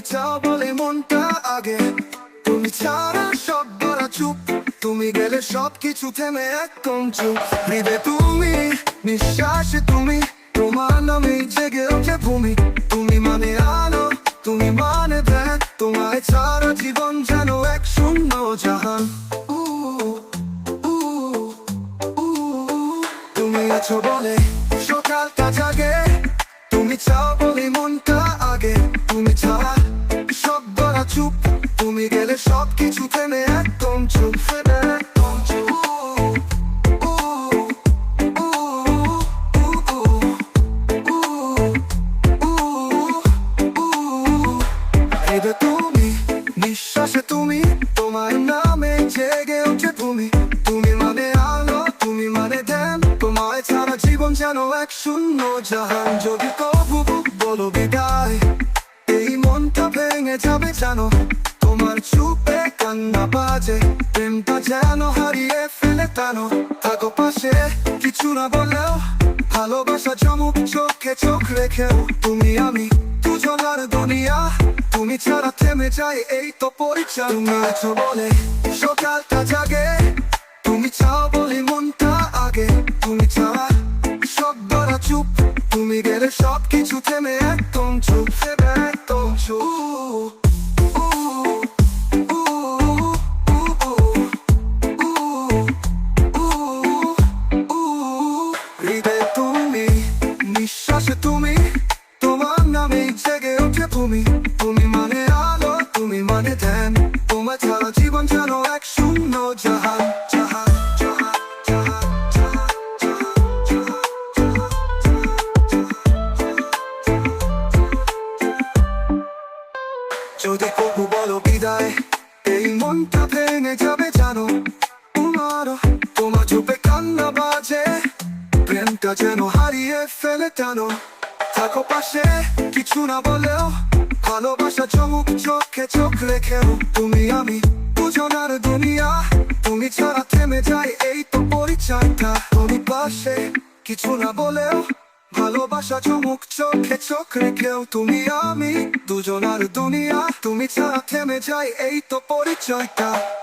চাও বলে মনটা আগে। তুমি ছাড়া সব ধরা চুপ। তুমি গেলে সব কিছু থেমে একদম চুপ। হৃদে তুমি, নিঃশ্বাসে তুমি। তোমার নামে জেগে ওঠে ভূমি। তুমি মানে আলো, তুমি মানে ধ্যান তোমায় ছাড়া জীবন যেন এক শূন্য জাহান। তুমি আছো বলে সকালটা জাগে। তুমি চাও বলে নিঃশ্বাসে তুমি তোমার নামে জেগে ওঠে তুমি। তুমি মানে আলো, তুমি মানে ধ্যান। তোমায় ছাড়া জীবন যেন এক শূন্য জাহান। যদি কবু বলো বিদায়, এই মনটা ভেঙে যাবে জানো তোমার চুপে কান্না বাজে, প্রেমটা যেন হারিয়ে ফেলে টানো। থাকো পাশে, কিছু না বললেও ভালোবাসা জমুক চোখে চোখ রেখেও। তুমি আমি দুজনার দুনিয়া, তুমি ছাড়া থেমে যায় এই তো আছো বলে। সকালটা জাগে, তুমি চাও বলে মনটা আগে। তুমি ছাড়া সব চুপ, তুমি গেলে সব কিছু থেমে একদম চুপ, থেমে একদম চুপ। তুমি যদি কবু বলো বিদায়, এই মনটা ভেঙে যাবে জানো। তোমারও তোমার চোখে কান্না বাজে। প্রেমটা যেন হারিয়ে ফেলে টানো। থাকো পাশে, কিছু না বলেও, ভালোবাসা চমুক চোখে, চোখ রেখেও। তুমি আমি, দুজনার দুনিয়া। তুমি ছাড়া থেমে যায়, এই তো পরিচয়টা। তুমি পাশে, কিছু না বলেও ভালোবাসা চমুক চোখে চোখ রেখেও তুমি আমি। দুজনার দুনিয়া, তুমি ছাড়া থেমে যাই এই তো পরিচয়টা।